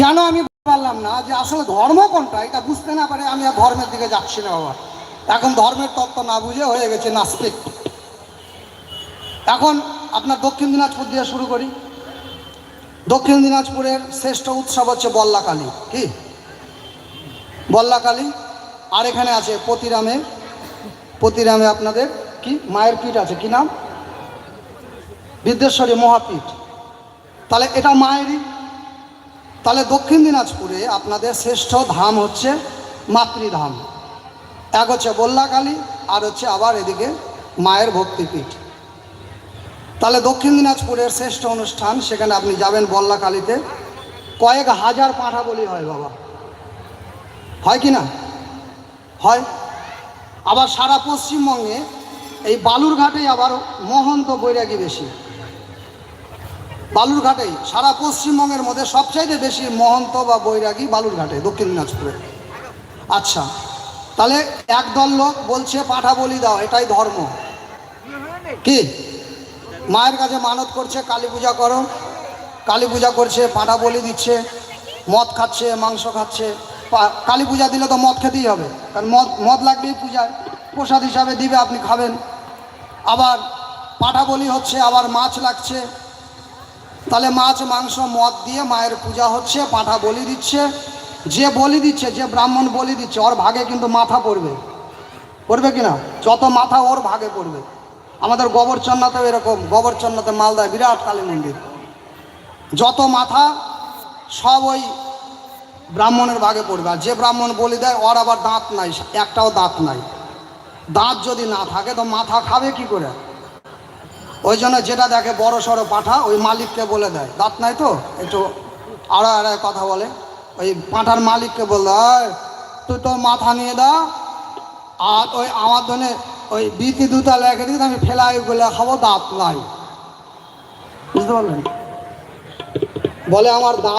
কেন আমি পারলাম না যে আসলে ধর্ম কোনটা? এটা বুঝতে না পারে আমি আর ধর্মের দিকে যাচ্ছি না বাবা। এখন ধর্মের তত্ত্ব না বুঝে হয়ে গেছে নাস্তিক। এখন আপনার দক্ষিণ দিনাজপুর দিয়ে শুরু করি। দক্ষিণ দিনাজপুরের শ্রেষ্ঠ উৎসব হচ্ছে বল্লাকালী কি? বল্লাকালী আর এখানে আছে পতিরামে পতিরামে আপনাদের কি? মায়ের পীঠ আছে। কি নাম? বিদ্যেশ্বরী মহাপীঠ। তাহলে এটা মায়েরই তাহলে দক্ষিণ দিনাজপুরে আপনাদের শ্রেষ্ঠ ধাম হচ্ছে মাতৃধাম। এক হচ্ছে বল্লাকালী আর হচ্ছে আবার এদিকে মায়ের ভক্তিপীঠ। তাহলে দক্ষিণ দিনাজপুরের শ্রেষ্ঠ অনুষ্ঠান, সেখানে আপনি যাবেন বল্লাকালীতে কয়েক হাজার পাঁঠা বলি হয় বাবা। হয় কি না? হয়। আবার সারা পশ্চিমবঙ্গে এই বালুরঘাটে আবার মহন্ত বৈরাগী বেশি। বালুরঘাটেই সারা পশ্চিমবঙ্গের মধ্যে সবচাইতে বেশি মহন্ত বা বৈরাগী বালুরঘাটে, দক্ষিণ দিনাজপুরে। আচ্ছা তাহলে একদল লোক বলছে, পাঠা বলি দাও, এটাই ধর্ম। কি? মায়ের কাছে মানত করছে, কালী পূজা করো। কালী পূজা করছে, পাঠা বলি দিচ্ছে, মদ খাচ্ছে, মাংস খাচ্ছে। কালী পূজা দিলে তো মদ খেতেই হবে। কারণ মদ মদ লাগবেই পূজায়। প্রসাদ হিসাবে দিবে, আপনি খাবেন। আবার পাঠা বলি হচ্ছে, আবার মাছ লাগছে। তাহলে মাছ, মাংস, মদ দিয়ে মায়ের পূজা হচ্ছে, পাঁঠা বলি দিচ্ছে। যে বলি দিচ্ছে, যে ব্রাহ্মণ বলি দিচ্ছে, ওর ভাগে কিন্তু মাথা পড়বে। পড়বে কি না যত মাথা ওর ভাগে পড়বে। আমাদের গোবরচন্নাতেও এরকম, গোবরচন্নাতে মালদায় বিরাট কালী মন্দির। যত মাথা, সব ওই ব্রাহ্মণের ভাগে পড়বে। আর যে ব্রাহ্মণ বলি দেয়, ওর আবার দাঁত নাই, একটাও দাঁত নাই। দাঁত যদি না থাকে, তো মাথা খাবে কি করে? ওই জন্য যেটা দেখে বড় সড়ো পাঠা ওই মালিককে বলে দেয়। দাঁত নাই তো? একটু আড়া আড়ায় কথা বলে। ওই পাঁঠার মালিককে বলে "এই, তুই তো মাথা নিয়ে দা আর ওই আমার জন্য ওই বিতি দুটা লেখে দিতে আমি ফেলাই বলে খাব দাঁত নাই। বুঝতে পারলেন? বলে আমার দাঁত